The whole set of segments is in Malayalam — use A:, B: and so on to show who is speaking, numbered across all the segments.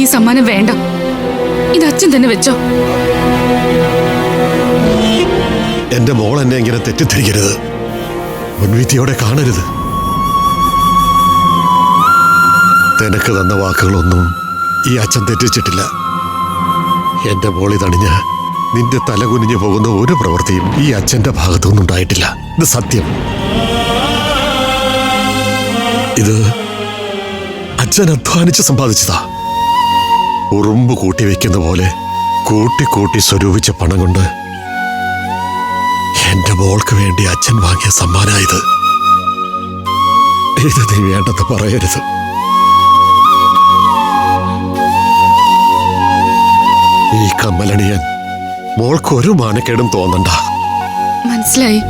A: ഈ സമ്മാനം വേണ്ട. ഇത് അച്ഛൻ തന്നെ വെച്ചോ.
B: എന്റെ മോൾ എന്നെ ഇങ്ങനെ തെറ്റിദ്ധരിക്കരുത്. മുൻവിധിയോടെ കാണരുത്. തനക്ക് തന്ന വാക്കുകളൊന്നും ഈ അച്ഛൻ തെറ്റിച്ചിട്ടില്ല. എന്റെ മോളി തണിഞ്ഞ് നിന്റെ തല കുനിഞ്ഞു പോകുന്ന ഒരു പ്രവൃത്തിയും ഈ അച്ഛന്റെ ഭാഗത്തുനിന്നും ഉണ്ടായിട്ടില്ല. ഇത് സത്യം. ഇത് അച്ഛൻ അധ്വാനിച്ച് സമ്പാദിച്ചതാ. ഉറുമ്പ് കൂട്ടി വെക്കുന്ന പോലെ കൂട്ടി കൂട്ടി സ്വരൂപിച്ച പണം കൊണ്ട് എന്റെ മോൾക്ക് വേണ്ടി അച്ഛൻ വാങ്ങിയ സമ്മാനായത് ഇത്. നീ വേണ്ടെന്ന് പറയരുത്. ഈ കമ്മലണിയൻ മോൾക്ക് ഒരു മാനക്കേടും തോന്നണ്ട.
A: മനസ്സിലായി.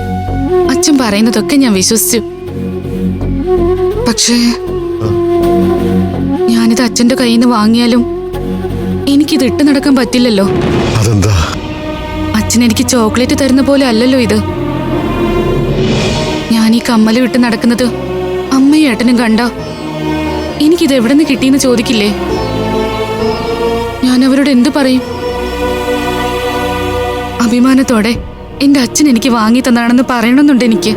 A: അച്ഛൻ പറയുന്നതൊക്കെ ഞാൻ വിശ്വസിച്ചു. പക്ഷേ ഞാനിത് അച്ഛന്റെ കയ്യിൽ നിന്ന് വാങ്ങിയാലും എനിക്കിത് ഇട്ട് നടക്കാൻ പറ്റില്ലല്ലോ.
B: അതെന്താ?
A: അച്ഛൻ എനിക്ക് ചോക്ലേറ്റ് തരുന്ന പോലെ അല്ലല്ലോ ഇത്. ഞാൻ ഈ കമ്മൽ വിട്ട് നടക്കുന്നത് അമ്മയും ഏട്ടനും കണ്ട. എനിക്കിത് എവിടെ നിന്ന് കിട്ടിയെന്ന് ചോദിക്കില്ലേ? ഞാൻ അവരോട് എന്തു പറയും? അഭിമാനത്തോടെ എന്റെ അച്ഛൻ എനിക്ക് വാങ്ങി തന്നാണെന്ന് പറയണമെന്നുണ്ട് എനിക്ക്.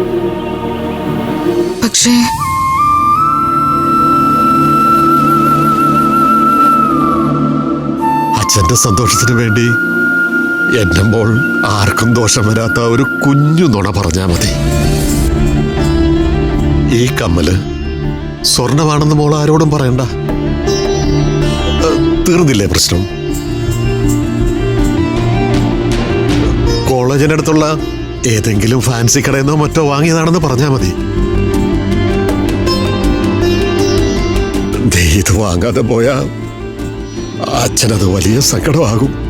A: പക്ഷേ
B: അച്ഛന്റെ സന്തോഷത്തിന് വേണ്ടി എന്റെ മോൾ ആർക്കും ദോഷം വരാത്ത ഒരു കുഞ്ഞു നുണ പറഞ്ഞാൽ മതി. ഈ കമ്മൽ സ്വർണമാണെന്ന് മോൾ ആരോടും പറയണ്ട. തീർന്നില്ലേ പ്രശ്നം? കോളേജിനടുത്തുള്ള ഏതെങ്കിലും ഫാൻസി കടയിൽ നിന്നോ മറ്റോ വാങ്ങിയതാണെന്ന് പറഞ്ഞാൽ മതി. ഇത് വാങ്ങാതെ പോയാ അച്ഛനത് വലിയ സങ്കടമാകും.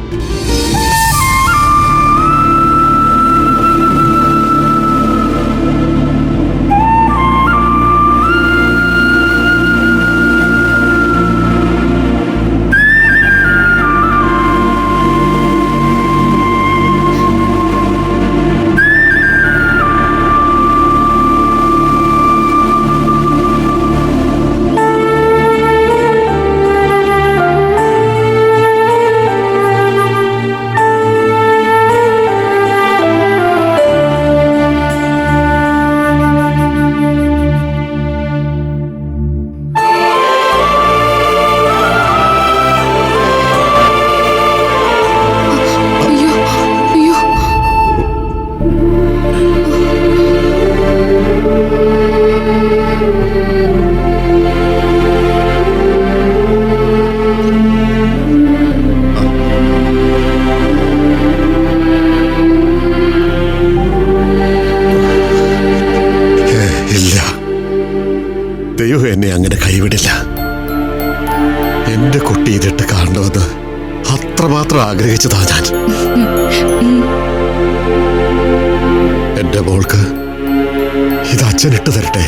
B: ദൈവം എന്നെ അങ്ങനെ കൈവിടില്ല. എന്റെ കുട്ടി ഇതിട്ട് കാണണമെന്ന് അത്രമാത്രം ആഗ്രഹിച്ചതാ ഞാൻ. എന്റെ മോൾക്ക് ഇത് അച്ഛനിട്ട് തരട്ടെ?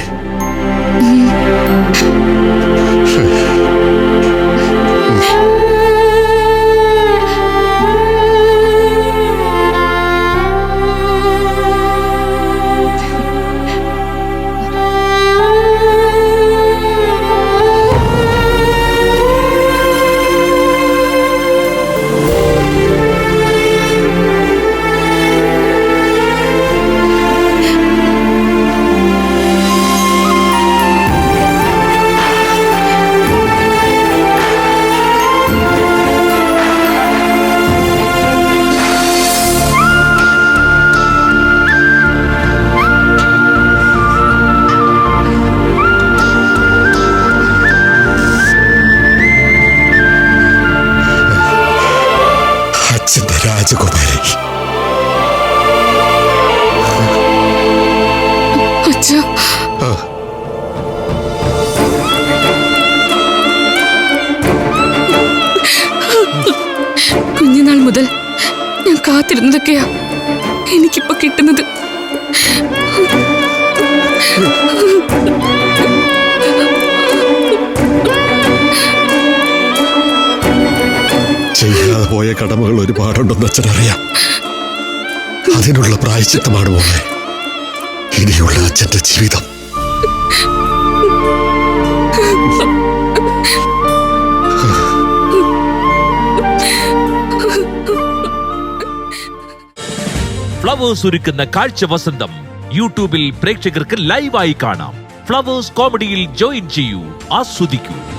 B: രാജകുമാരി
A: കുഞ്ഞുനാൾ മുതൽ ഞാൻ കാത്തിരുന്നതൊക്കെയാ എനിക്കിപ്പോ കിട്ടുന്നത്.
B: ചെയ്യാതെ പോയ കടമകൾ ഒരുപാടുണ്ടെന്ന് അച്ഛനറിയാം അതിനുള്ള പ്രായച്ചിത്തമാണ് മോളെ. ഇനിയുള്ള അച്ഛന്റെ ജീവിതം.
C: ഫ്ലവേഴ്സ് ഒരുക്കുന്ന കാഴ്ച വസന്തം യൂട്യൂബിൽ പ്രേക്ഷകർക്ക് ലൈവായി കാണാം. ഫ്ലവേഴ്സ് കോമഡിയിൽ ജോയിൻ ചെയ്യൂ ആസ്വദിക്കൂ.